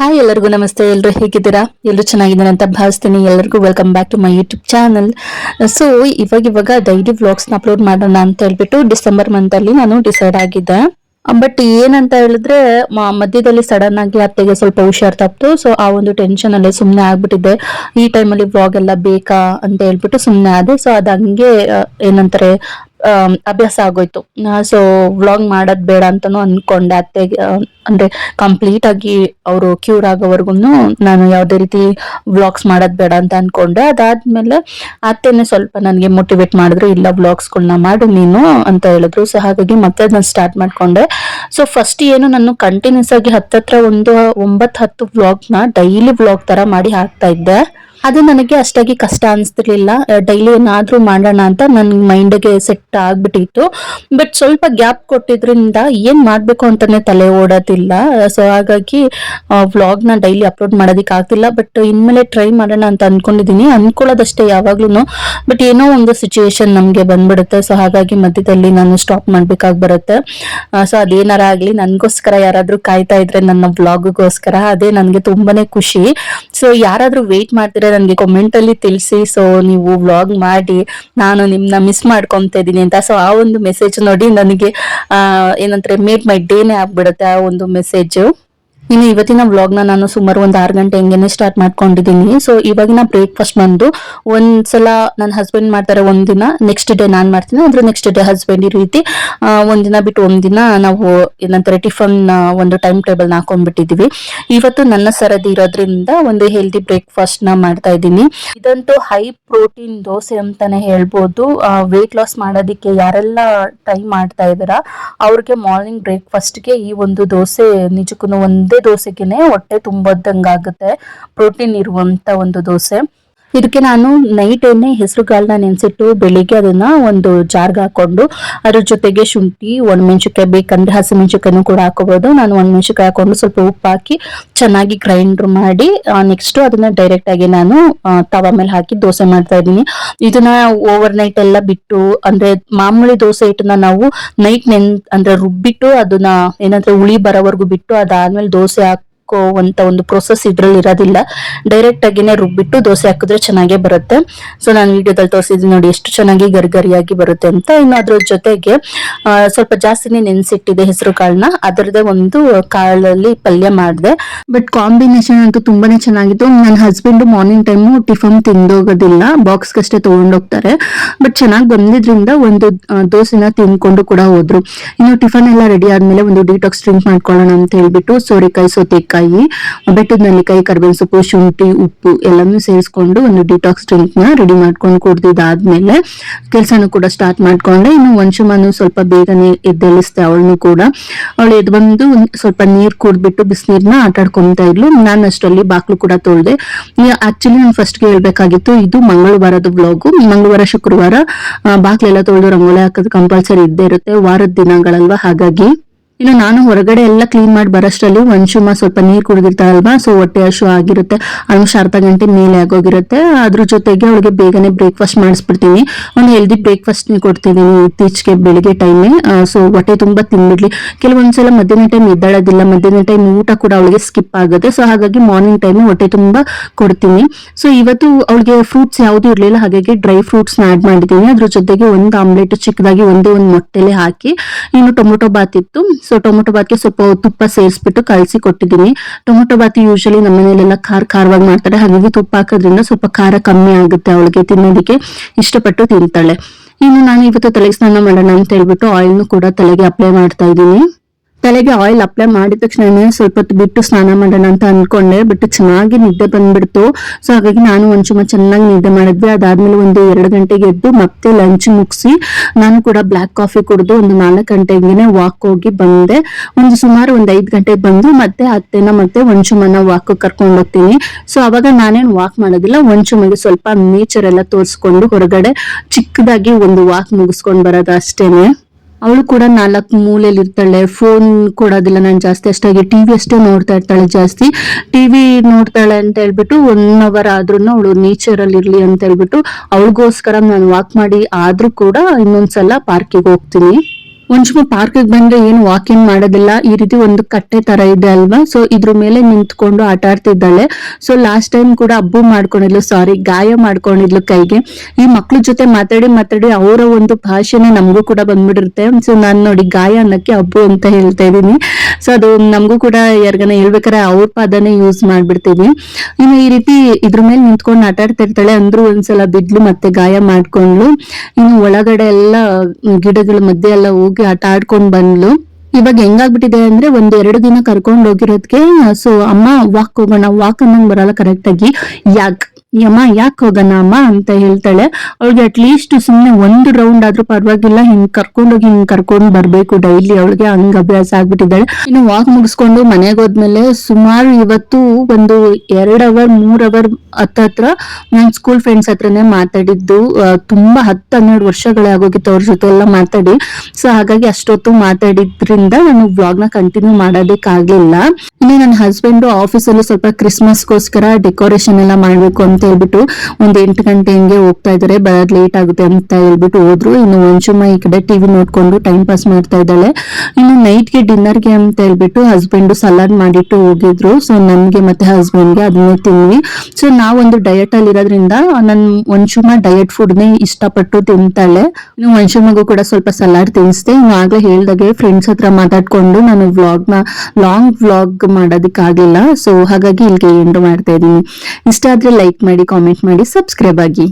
Hi ಎಲ್ಲರಿಗೂ ನಮಸ್ತೆ. ಎಲ್ಲರೂ ಹೇಗಿದ್ದೀರಾ? ಎಲ್ಲರೂ ಚೆನ್ನಾಗಿದ್ದಾರೆ ಅಂತ ಭಾವಿಸ್ತೀನಿ. ಎಲ್ಲರಿಗೂ welcome back to my YouTube channel so ಇವಾಗ ಇವಾಗ ಡೈಲಿ ವ್ಲಾಗ್ಸ್ನ ಅಪ್ಲೋಡ್ ಮಾಡೋಣ ಅಂತ ಹೇಳ್ಬಿಟ್ಟು ಡಿಸೆಂಬರ್ ಮಂತ್ ಅಲ್ಲಿ ನಾನು ಡಿಸೈಡ್ ಆಗಿದ್ದೆ. ಬಟ್ ಏನಂತ ಹೇಳಿದ್ರೆ ಮಧ್ಯದಲ್ಲಿ ಸಡನ್ ಆಗಿ ಅತ್ತೆಗೆ ಸ್ವಲ್ಪ ಹುಷಾರ್ ತಪ್ಪಿತು ಸೊ ಆ ಒಂದು ಟೆನ್ಷನ್ ಅಲ್ಲೇ ಸುಮ್ಮನೆ ಆಗ್ಬಿಟ್ಟಿದ್ದೆ. ಈ ಟೈಮಲ್ಲಿ ವ್ಲಾಗ್ ಎಲ್ಲ ಬೇಕಾ ಅಂತ ಹೇಳ್ಬಿಟ್ಟು ಸುಮ್ಮನೆ ಆದೆ. ಸೊ ಅದು ಹಂಗೆ ಏನಂತಾರೆ ಅಭ್ಯಾಸ ಆಗೋಯ್ತು. ಸೊ ವ್ಲಾಗ್ ಮಾಡೋದ್ ಬೇಡ ಅಂತಾನು ಅನ್ಕೊಂಡೆ ಅತ್ತೆ ಅಂದ್ರೆ ಕಂಪ್ಲೀಟ್ ಆಗಿ ಅವರು ಕ್ಯೂರ್ ಆಗೋವರೆಗೂ ನಾನು ಯಾವುದೇ ರೀತಿ ವ್ಲಾಗ್ಸ್ ಮಾಡೋದ್ ಬೇಡ ಅಂತ ಅನ್ಕೊಂಡೆ. ಅದಾದ್ಮೇಲೆ ಅತ್ತೆನೆ ಸ್ವಲ್ಪ ನನಗೆ ಮೋಟಿವೇಟ್ ಮಾಡಿದ್ರು, ಇಲ್ಲ ವ್ಲಾಗ್ಸ್ಗಳನ್ನ ಮಾಡು ನೀನು ಅಂತ ಹೇಳಿದ್ರು. ಸೊ ಹಾಗಾಗಿ ಮತ್ತೆ ನಾನು ಸ್ಟಾರ್ಟ್ ಮಾಡ್ಕೊಂಡೆ. ಸೊ ಫಸ್ಟ್ ಏನು ನಾನು ಕಂಟಿನ್ಯೂಸ್ ಆಗಿ ಹತ್ತತ್ರ ಒಂದು ಒಂಬತ್ತು ಹತ್ತು ವ್ಲಾಗ್ನ ಡೈಲಿ ವ್ಲಾಗ್ ತರ ಮಾಡಿ ಹಾಕ್ತಾ ಇದ್ದೆ. ಅದು ನನಗೆ ಅಷ್ಟಾಗಿ ಕಷ್ಟ ಅನಿಸ್ತಿರ್ಲಿಲ್ಲ. ಡೈಲಿ ಏನಾದರೂ ಮಾಡೋಣ ಅಂತ ನನ್ನ ಮೈಂಡ್ಗೆ ಸೆಟ್ ಆಗಿಬಿಟ್ಟಿತ್ತು. ಬಟ್ ಸ್ವಲ್ಪ ಗ್ಯಾಪ್ ಕೊಟ್ಟಿದ್ರಿಂದ ಏನು ಮಾಡಬೇಕು ಅಂತಲೇ ತಲೆ ಓಡೋದಿಲ್ಲ. ಸೊ ಹಾಗಾಗಿ ವ್ಲಾಗ್ನ ಡೈಲಿ ಅಪ್ಲೋಡ್ ಮಾಡೋದಕ್ಕೆ ಆಗ್ತಿಲ್ಲ. ಬಟ್ ಇನ್ಮೇಲೆ ಟ್ರೈ ಮಾಡೋಣ ಅಂತ ಅಂದ್ಕೊಂಡಿದ್ದೀನಿ ಅಂದ್ಕೊಳ್ಳೋದಷ್ಟೇ ಯಾವಾಗ್ಲೂ ಬಟ್ ಏನೋ ಒಂದು ಸಿಚುವೇಶನ್ ನಮಗೆ ಬಂದ್ಬಿಡುತ್ತೆ. ಸೊ ಹಾಗಾಗಿ ಮಧ್ಯದಲ್ಲಿ ನಾನು ಸ್ಟಾಪ್ ಮಾಡಬೇಕಾಗಿ ಬರುತ್ತೆ. ಸೊ ಅದೇನಾರ ಆಗಲಿ, ನನಗೋಸ್ಕರ ಯಾರಾದರೂ ಕಾಯ್ತಾ ಇದ್ರೆ ನನ್ನ ವ್ಲಾಗ್ಗೋಸ್ಕರ ಅದೇ ನನಗೆ ತುಂಬಾನೇ ಖುಷಿ. ಸೊ ಯಾರಾದ್ರೂ ವೇಟ್ ಮಾಡ್ತೀರಾ ನನ್ಗೆ ಕಮೆಂಟ್ ಅಲ್ಲಿ ತಿಳಿಸಿ. ಸೊ ನೀವು ವ್ಲಾಗ್ ಮಾಡಿ, ನಾನು ನಿಮ್ನ ಮಿಸ್ ಮಾಡ್ಕೊತ ಇದ್ದೀನಿ ಅಂತ. ಸೊ ಆ ಒಂದು ಮೆಸೇಜ್ ನೋಡಿ ನನಗೆ ಏನಂತಾರೆ ಮೇಡ್ ಮೈ ಡೇನೆ ಆಗ್ಬಿಡುತ್ತೆ, ಆ ಒಂದು ಮೆಸೇಜ್ ಇನ್ನು ಇವತ್ತಿನ ವ್ಲಾಗ್ನ ನಾನು ಸುಮಾರು ಒಂದು ಆರು ಗಂಟೆ ಹಿಂಗೇನೆ ಸ್ಟಾರ್ಟ್ ಮಾಡ್ಕೊಂಡಿದ್ದೀನಿ. ಸೊ ಇವಾಗಿನ ಬ್ರೇಕ್ಫಾಸ್ಟ್ ಬಂದು ಒಂದ್ಸಲ ನನ್ನ ಹಸ್ಬೆಂಡ್ ಮಾಡ್ತಾರೆ ಒಂದಿನ ನೆಕ್ಸ್ಟ್ ಡೇ ನಾನು ಮಾಡ್ತೀನಿ. ಅದ್ರ ನೆಕ್ಸ್ಟ್ ಡೇ ಹಸ್ಬೆಂಡ್ ಈ ರೀತಿ ಒಂದಿನ ಬಿಟ್ಟು ಒಂದಿನ ನಾವು ಏನಂತಾರೆ ಟಿಫನ್ ಒಂದು ಟೈಮ್ ಟೇಬಲ್ ಹಾಕೊಂಡ್ಬಿಟ್ಟಿದ್ದೀವಿ. ಇವತ್ತು ನನ್ನ ಸರದಿ ಇರೋದ್ರಿಂದ ಒಂದು ಹೆಲ್ದಿ ಬ್ರೇಕ್ಫಾಸ್ಟ್ನ ಮಾಡ್ತಾ ಇದ್ದೀನಿ. ಇದಂತೂ ಹೈ ಪ್ರೋಟೀನ್ ದೋಸೆ ಅಂತಾನೆ ಹೇಳ್ಬೋದು. ವೆಯ್ಟ್ ಲಾಸ್ ಮಾಡೋದಕ್ಕೆ ಯಾರೆಲ್ಲ ಟ್ರೈ ಮಾಡ್ತಾ ಇದಾರ ಅವ್ರಿಗೆ ಮಾರ್ನಿಂಗ್ ಬ್ರೇಕ್ಫಾಸ್ಟ್ಗೆ ಈ ಒಂದು ದೋಸೆ ನಿಜಕ್ಕೂ ಒಂದೇ ದೋಸೆಗೆನೆ ಹೊಟ್ಟೆ ತುಂಬದಂಗಾಗುತ್ತೆ. ಪ್ರೋಟೀನ್ ಇರುವಂತ ಒಂದು ದೋಸೆ. ಇದಕ್ಕೆ ನಾನು ನೈಟ್ ಏನೇ ಹೆಸರು ನೆನೆಸಿಟ್ಟು ಬೆಳಿಗ್ಗೆ ಅದನ್ನ ಒಂದು ಜಾರ್ಗ ಹಾಕೊಂಡು ಅದ್ರ ಜೊತೆಗೆ ಶುಂಠಿ ಒಣಮೆಣಸಿನ್ಕಾಯಿ ಬೇಕಂದ್ರೆ ಹಸಿಮೆಣಸಿನ್ಕಾಯಿನೂ ಕೂಡ ಹಾಕೋಬಹುದು ನಾನು ಒಣಮೆಣಸಿನ್ಕಾಯಿ ಹಾಕೊಂಡು ಸ್ವಲ್ಪ ಉಪ್ಪು ಹಾಕಿ ಚೆನ್ನಾಗಿ ಗ್ರೈಂಡರ್ ಮಾಡಿ ನೆಕ್ಸ್ಟ್ ಅದನ್ನ ಡೈರೆಕ್ಟ್ ಆಗಿ ನಾನು ತವ ಮೇಲೆ ಹಾಕಿ ದೋಸೆ ಮಾಡ್ತಾ ಇದ್ದೀನಿ. ಇದನ್ನ ಓವರ್ ನೈಟ್ ಎಲ್ಲ ಬಿಟ್ಟು, ಅಂದ್ರೆ ಮಾಮೂಲಿ ದೋಸೆ ಹಿಟ್ಟನ್ನ ನಾವು ನೈಟ್ ನೆನ್, ಅಂದ್ರೆ ರುಬ್ಬಿಟ್ಟು ಅದನ್ನ ಏನಂದ್ರೆ ಹುಳಿ ಬರೋವರೆಗೂ ಬಿಟ್ಟು ಅದಾದ್ಮೇಲೆ ದೋಸೆ ಹಾಕೋವಂತ ಒಂದು ಪ್ರೊಸೆಸ್ ಇದ್ರಲ್ಲಿ ಇರೋದಿಲ್ಲ. ಡೈರೆಕ್ಟ್ ಆಗಿನೇ ರುಬ್ಬಿಟ್ಟು ದೋಸೆ ಹಾಕಿದ್ರೆ ಚೆನ್ನಾಗೇ ಬರುತ್ತೆ. ಸೊ ನಾನು ವಿಡಿಯೋದಲ್ಲಿ ತೋರಿಸಿದ್ದೀನಿ ನೋಡಿ ಎಷ್ಟು ಚೆನ್ನಾಗಿ ಗರಿಗರಿಯಾಗಿ ಬರುತ್ತೆ ಅಂತ. ಇನ್ನು ಅದ್ರ ಜೊತೆಗೆ ಸ್ವಲ್ಪ ಜಾಸ್ತಿನೇ ನೆನೆಸಿಟ್ಟಿದೆ ಹೆಸರು ಕಾಳನ್ನ. ಅದರದೇ ಒಂದು ಕಾಳಲ್ಲಿ ಪಲ್ಯ ಮಾಡಿದೆ. ಬಟ್ ಕಾಂಬಿನೇಷನ್ ಅಂತೂ ತುಂಬಾನೇ ಚೆನ್ನಾಗಿತ್ತು. ನನ್ನ ಹಸ್ಬೆಂಡ್ ಮಾರ್ನಿಂಗ್ ಟೈಮು ಟಿಫನ್ ತಿಂದೋಗೋದಿಲ್ಲ. ಬಾಕ್ಸ್ ಅಷ್ಟೇ ತಗೊಂಡೋಗ್ತಾರೆ. ಬಟ್ ಚೆನ್ನಾಗಿ ಬಂದಿದ್ರಿಂದ ಒಂದು ದೋಸೆನ ತಿನ್ಕೊಂಡು ಕೂಡ ಹೋದ್ರು. ಇನ್ನು ಟಿಫನ್ ಎಲ್ಲ ರೆಡಿ ಆದ್ಮೇಲೆ ಒಂದು ಡಿಟಾಕ್ಸ್ ಡ್ರಿಂಕ್ ಮಾಡ್ಕೊಳ್ಳೋಣ ಅಂತ ಹೇಳ್ಬಿಟ್ಟು ಸೋರೆಕಾಯಿ ಸೌತೆಕಾಯಿ ಬೆಟ್ಟದ ನೆಲ್ಲಿಕಾಯಿ ಕರ್ಬೇವಿನ ಸೊಪ್ಪು, ಶುಂಠಿ, ಉಪ್ಪು ಎಲ್ಲಾನು ಸೇರಿಸ್ಕೊಂಡು ಒಂದು ಡಿಟಾಕ್ಸ್ ಡ್ರಿಂಕ್ನ ರೆಡಿ ಮಾಡ್ಕೊಂಡು ಕುಡ್ದಿದ್ದಾದ್ಮೇಲೆ ಕೆಲಸನೂ ಕೂಡ ಸ್ಟಾರ್ಟ್ ಮಾಡ್ಕೊಂಡೆ. ಇನ್ನು ವಂಶಮನು ಸ್ವಲ್ಪ ಬೇಗನೆ ಎದ್ದೇಳಿಸ್ದೆ ಅವಳನ್ನು ಕೂಡ. ಅವಳು ಎದ್ ಬಂದು ಸ್ವಲ್ಪ ನೀರ್ ಕುಡ್ದ್ಬಿಟ್ಟು ಬಿಸಿನೀರ್ನ ಆಟ ಆಡ್ಕೊಂತ ಇದ್ಲು. ನಾನು ಅಷ್ಟರಲ್ಲಿ ಬಾಕ್ಲು ಕೂಡ ತೊಳ್ದೆ. ಆಕ್ಚುಲಿ ನಾನು ಫಸ್ಟ್ಗೆ ಹೇಳ್ಬೇಕಾಗಿತ್ತು, ಇದು ಮಂಗಳವಾರದ ಬ್ಲಾಗು ಮಂಗಳವಾರ, ಶುಕ್ರವಾರ ಬಾಕ್ಲೆಲ್ಲ ತೊಳೆದು ರಂಗೋಲಿ ಹಾಕೋದು ಕಂಪಲ್ಸರಿ ಇದ್ದೇ ಇರುತ್ತೆ. ವಾರದ ದಿನಗಳಲ್ವಾ, ಹಾಗಾಗಿ ಇನ್ನು ನಾನು ಹೊರಗಡೆ ಎಲ್ಲ ಕ್ಲೀನ್ ಮಾಡಿ ಬರೋಷ್ಟರಲ್ಲಿ ಒಂಚುಮ ಸ್ವಲ್ಪ ನೀರು ಕುಡಿದಿರ್ತಾಳಲ್ವಾ ಸೊ ಹೊಟ್ಟೆ ಹಶು ಆಗಿರುತ್ತೆ. ಆಲ್ಮೋಸ್ಟ್ ಅರ್ಧ ಗಂಟೆ ಮೇಲೆ ಆಗೋಗಿರುತ್ತೆ. ಅದ್ರ ಜೊತೆಗೆ ಅವಳಿಗೆ ಬೇಗನೆ ಬ್ರೇಕ್ಫಾಸ್ಟ್ ಮಾಡಿಸ್ಬಿಡ್ತೀನಿ. ಒಂದು ಹೆಲ್ದಿ ಬ್ರೇಕ್ಫಾಸ್ಟ್ ಕೊಡ್ತಿದ್ದೀನಿ ಇತ್ತೀಚೆಗೆ ಬೆಳಿಗ್ಗೆ ಟೈಮೇ ಸೊ ಹೊಟ್ಟೆ ತುಂಬಾ ತಿನ್ಬಿಡ್ಲಿ. ಕೆಲವೊಂದ್ಸಲ ಮಧ್ಯಾಹ್ನ ಟೈಮ್ ಎದ್ದಾಳೋದಿಲ್ಲ, ಮಧ್ಯಾಹ್ನ ಟೈಮ್ ಊಟ ಕೂಡ ಅವಳಿಗೆ ಸ್ಕಿಪ್ ಆಗುತ್ತೆ. ಸೊ ಹಾಗಾಗಿ ಮಾರ್ನಿಂಗ್ ಟೈಮ್ ಹೊಟ್ಟೆ ತುಂಬಾ ಕೊಡ್ತೀನಿ. ಸೊ ಇವತ್ತು ಅವಳಿಗೆ ಫ್ರೂಟ್ಸ್ ಯಾವುದೂ ಇರಲಿಲ್ಲ, ಹಾಗಾಗಿ ಡ್ರೈ ಫ್ರೂಟ್ಸ್ ಆ್ಯಡ್ ಮಾಡಿದ್ದೀನಿ. ಅದ್ರ ಜೊತೆಗೆ ಒಂದು ಆಮ್ಲೆಟ್ ಚಿಕ್ಕದಾಗಿ ಒಂದೇ ಒಂದು ಮೊಟ್ಟೆಲೆ ಹಾಕಿ, ಇನ್ನು ಟೊಮೊಟೊ ಬಾತ್ ಇತ್ತು. ಸೊ ಟೊಮೊಟೊ ಬಾತ್ಗೆ ಸ್ವಲ್ಪ ತುಪ್ಪ ಸೇರಿಸ್ಬಿಟ್ಟು ಕಲಸಿ ಕೊಟ್ಟಿದ್ದೀನಿ. ಟೊಮೊಟೊ ಬಾತ್ ಯೂಶಲಿ ನಮ್ಮ ಮನೇಲೆಲ್ಲ ಖಾರ ಖಾರವಾಗಿ ಮಾಡ್ತಾರೆ. ಹಾಗಾಗಿ ತುಪ್ಪ ಹಾಕೋದ್ರಿಂದ ಸ್ವಲ್ಪ ಖಾರ ಕಮ್ಮಿ ಆಗುತ್ತೆ ಅವಳಿಗೆ ತಿನ್ನೋದಕ್ಕೆ. ಇಷ್ಟಪಟ್ಟು ತಿಂತಾಳೆ. ಇನ್ನು ನಾನು ಇವತ್ತು ತಲೆಗೆ ಸ್ನಾನ ಮಾಡೋಣ ಅಂತ ಹೇಳ್ಬಿಟ್ಟು ಆಯಿಲ್ನು ಕೂಡ ತಲೆಗೆ ಅಪ್ಲೈ ಮಾಡ್ತಾ ಇದ್ದೀನಿ. ತಲೆಗೆ ಆಯಿಲ್ ಅಪ್ಲೈ ಮಾಡಿದ ತಕ್ಷಣ ಸ್ವಲ್ಪ ಹೊತ್ತು ಬಿಟ್ಟು ಸ್ನಾನ ಮಾಡೋಣ ಅಂತ ಅನ್ಕೊಂಡೆ ಬಟ್ ಚೆನ್ನಾಗಿ ನಿದ್ದೆ ಬಂದ್ಬಿಡ್ತು. ಸೊ ಹಾಗಾಗಿ ನಾನು ಒಂಚೂಮ ಚೆನ್ನಾಗಿ ನಿದ್ದೆ ಮಾಡಿದ್ವಿ. ಅದಾದ್ಮೇಲೆ ಒಂದು ಎರಡು ಗಂಟೆಗೆ ಎದ್ದು ಮತ್ತೆ ಲಂಚ್ ಮುಗಿಸಿ, ನಾನು ಕೂಡ ಬ್ಲ್ಯಾಕ್ ಕಾಫಿ ಕುಡಿದು ಒಂದು ನಾಲ್ಕು ಗಂಟೆಗೆ ವಾಕ್ ಹೋಗಿ ಬಂದೆ. ಒಂದು ಸುಮಾರು ಒಂದು ಐದು ಗಂಟೆಗೆ ಬಂದು ಮತ್ತೆ ಅತ್ತೆನ ಮತ್ತೆ ಒಂಚುಮನ ವಾಕ್ ಕರ್ಕೊಂಡು ಹೋಗ್ತೀನಿ. ಸೊ ಅವಾಗ ನಾನೇನು ವಾಕ್ ಮಾಡೋದಿಲ್ಲ. ಒಂಚುಮಗೆ ಸ್ವಲ್ಪ ನೇಚರ್ ಎಲ್ಲ ತೋರಿಸ್ಕೊಂಡು ಹೊರಗಡೆ ಚಿಕ್ಕದಾಗಿ ಒಂದು ವಾಕ್ ಮುಗಿಸ್ಕೊಂಡು ಬರೋದು ಅಷ್ಟೇನೆ. ಅವಳು ಕೂಡ ನಾಲ್ಕು ಮೂಲೆಯಲ್ಲಿ ಇರ್ತಾಳೆ. ಫೋನ್ ಕೊಡೋದಿಲ್ಲ, ನಾನು ಜಾಸ್ತಿ ಅಷ್ಟಾಗಿ ಟಿವಿ ಅಷ್ಟೇ ನೋಡ್ತಾ ಇರ್ತಾಳೆ ಜಾಸ್ತಿ. ಟಿವಿ ನೋಡ್ತಾಳೆ ಅಂತ ಹೇಳ್ಬಿಟ್ಟು ಒನ್ ಅವರ್ ಆದ್ರೂ ಅವಳು ನೇಚರ್ ಅಲ್ಲಿ ಇರ್ಲಿ ಅಂತ ಹೇಳ್ಬಿಟ್ಟು ಅವಳಿಗೋಸ್ಕರ ನಾನು ವಾಕ್ ಮಾಡಿ, ಆದ್ರೂ ಕೂಡ ಇನ್ನೊಂದ್ಸಲ ಪಾರ್ಕಿಗೆ ಹೋಗ್ತೀನಿ. ಒಂಚೂರು ಪಾರ್ಕ್ ಬಂದ್ರೆ ಏನು ವಾಕಿಂಗ್ ಮಾಡೋದಿಲ್ಲ. ಈ ರೀತಿ ಒಂದು ಕಟ್ಟೆ ತರ ಇದೆ ಅಲ್ವಾ? ಸೊ ಇದ್ರ ಮೇಲೆ ನಿಂತ್ಕೊಂಡು ಆಟ ಆಡ್ತಿದ್ದಾಳೆ. ಸೊ ಲಾಸ್ಟ್ ಟೈಮ್ ಕೂಡ ಹಬ್ಬು ಮಾಡ್ಕೊಂಡಿದ್ಲು ಸಾರಿ ಗಾಯ ಮಾಡ್ಕೊಂಡಿದ್ಲು ಕೈಗೆ. ಈ ಮಕ್ಳ ಜೊತೆ ಮಾತಾಡಿ ಮಾತಾಡಿ ಅವರ ಒಂದು ಭಾಷೆನೇ ನಮಗೂ ಕೂಡ ಬಂದ್ಬಿಟ್ಟಿರುತ್ತೆ. ಸೊ ನಾನು ನೋಡಿ ಗಾಯ ಅನ್ನಕ್ಕೆ ಹಬ್ಬು ಅಂತ ಹೇಳ್ತಾ ಇದ್ದೀನಿ. ಸೊ ಅದು ನಮಗೂ ಕೂಡ ಯಾರಿಗಾನ ಹೇಳ್ಬೇಕಾದ್ರೆ ಅವ್ರ ಪದನೇ ಯೂಸ್ ಮಾಡ್ಬಿಡ್ತೀವಿ. ಇನ್ನು ಈ ರೀತಿ ಇದ್ರ ಮೇಲೆ ನಿಂತ್ಕೊಂಡು ಆಟ ಆಡ್ತಾ ಇರ್ತಾಳೆ. ಅಂದ್ರೂ ಒಂದ್ಸಲ ಬಿದ್ಲು ಮತ್ತೆ ಗಾಯ ಮಾಡ್ಕೊಂಡ್ಲು ಇನ್ನು ಒಳಗಡೆ ಎಲ್ಲ ಗಿಡಗಳ ಮಧ್ಯೆ ಎಲ್ಲ ಹೋಗಿ ಆಟ ಆಡ್ಕೊಂಡ್ ಬಂದ್ಲು. ಇವಾಗ ಹೆಂಗಾಗ್ಬಿಟ್ಟಿದೆ ಅಂದ್ರೆ ಒಂದ್ ಎರಡು ದಿನ ಕರ್ಕೊಂಡ್ ಹೋಗಿರೋದಕ್ಕೆ ಸೊ ಅಮ್ಮ ವಾಕ್ ಹೋಗೋಣ ವಾಕ್ ಅನ್ನಂಗ್ ಬರಲ್ಲ ಕರೆಕ್ಟ್ ಆಗಿ. ಯಾಕ್? ಅಮ್ಮ ಯಾಕೆ ಹೋಗೋಣ ಅಮ್ಮ ಅಂತ ಹೇಳ್ತಾಳೆ. ಅವಳಿಗೆ ಅಟ್ಲೀಸ್ಟ್ ಸುಮ್ನೆ ಒಂದು ರೌಂಡ್ ಆದ್ರೂ ಪರವಾಗಿಲ್ಲ, ಹಿಂಗ್ ಕರ್ಕೊಂಡೋಗಿ ಹಿಂಗ್ ಕರ್ಕೊಂಡು ಬರ್ಬೇಕು ಡೈಲಿ ಅವಳಿಗೆ, ಹಂಗ ಅಭ್ಯಾಸ ಆಗ್ಬಿಟ್ಟಿದ್ದಾಳೆ. ಇನ್ನು ವಾಕ್ ಮುಗಿಸ್ಕೊಂಡು ಮನೆಗೆ ಹೋದ್ಮೇಲೆ ಸುಮಾರು ಇವತ್ತು ಒಂದು ಎರಡ್ ಅವರ್ ಮೂರ್ ಅವರ್ ಹತ್ತತ್ರ ನನ್ ಸ್ಕೂಲ್ ಫ್ರೆಂಡ್ಸ್ ಹತ್ರನೇ ಮಾತಾಡಿದ್ದು. ತುಂಬಾ ಹತ್ತು ಹನ್ನೆರಡು ವರ್ಷಗಳೇ ಆಗೋಗಿತ್ತು ಅವ್ರ ಜೊತೆ ಎಲ್ಲ ಮಾತಾಡಿ. ಸೊ ಹಾಗಾಗಿ ಅಷ್ಟೊತ್ತು ಮಾತಾಡಿದ್ರಿಂದ ನಾನು ವ್ಲಾಗ್ನ ಕಂಟಿನ್ಯೂ ಮಾಡೋದಕ್ಕಾಗ್ಲಿಲ್ಲ. ಇನ್ನು ನನ್ನ ಹಸ್ಬೆಂಡ್ ಆಫೀಸಲ್ಲಿ ಸ್ವಲ್ಪ ಕ್ರಿಸ್ಮಸ್ಗೋಸ್ಕರ ಡೆಕೋರೇಷನ್ ಎಲ್ಲ ಮಾಡ್ಬೇಕು ಅಂತ ಹೇಳ್ಬಿಟ್ಟು ಒಂದ್ ಎಂಟು ಗಂಟೆ ಹಿಂಗೆ ಹೋಗ್ತಾ ಇದಾರೆ. ಬರೋದ್ ಲೇಟ್ ಆಗುತ್ತೆ ಅಂತ ಹೇಳ್ಬಿಟ್ಟು ಹೋದ್ರು. ಇನ್ನು ಒಂಚುಮ್ಮ ಈ ಕಡೆ ಟಿವಿ ನೋಡ್ಕೊಂಡು ಟೈಮ್ ಪಾಸ್ ಮಾಡ್ತಾ ಇದ್ದಾಳೆ. ಇನ್ನು ನೈಟ್ಗೆ ಡಿನ್ನರ್ಗೆ ಅಂತ ಹೇಳ್ಬಿಟ್ಟು ಹಸ್ಬೆಂಡ್ ಸಲಾಡ್ ಮಾಡಿಟ್ಟು ಹೋಗಿದ್ರು. ಸೊ ನನ್ಗೆ ಮತ್ತೆ ಹಸ್ಬೆಂಡ್ಗೆ ಅದನ್ನೇ ತಿನ್ವಿ. ಸೊ ನಾವೊಂದು ಡಯಟ್ ಅಲ್ಲಿ ಇರೋದ್ರಿಂದ ನನ್ ಒಂಚುಮ್ಮ ಡಯಟ್ ಫುಡ್ ನೇ ಇಷ್ಟಪಟ್ಟು ತಿಂತಾಳೆ. ಇನ್ನು ಒಂಚುಮ್ಮಗೂ ಕೂಡ ಸ್ವಲ್ಪ ಸಲಾಡ್ ತಿನ್ನಿಸ್ದೆ ಇನ್ನು ಆಗ್ಲೇ ಹೇಳ್ದಾಗೆ ಫ್ರೆಂಡ್ಸ್ ಹತ್ರ ಮಾತಾಡ್ಕೊಂಡು ನಾನು ವ್ಲಾಗ್ನ ಲಾಂಗ್ ವ್ಲಾಗ್ ಮಾಡೋದಕ್ಕಾಗಿಲ್ಲ ಸೊ ಹಾಗಾಗಿ ಇಲ್ಲಿಗೆ ಎಂಡ್ ಮಾಡ್ತಾ ಇದ್ದೀನಿ. ಇಷ್ಟ ಆದ್ರೆ ಲೈಕ್ ಮಾಡಿ ಕಾಮೆಂಟ್ ಮಾಡಿ ಸಬ್ಸ್ಕ್ರೈಬ್ ಆಗಿ.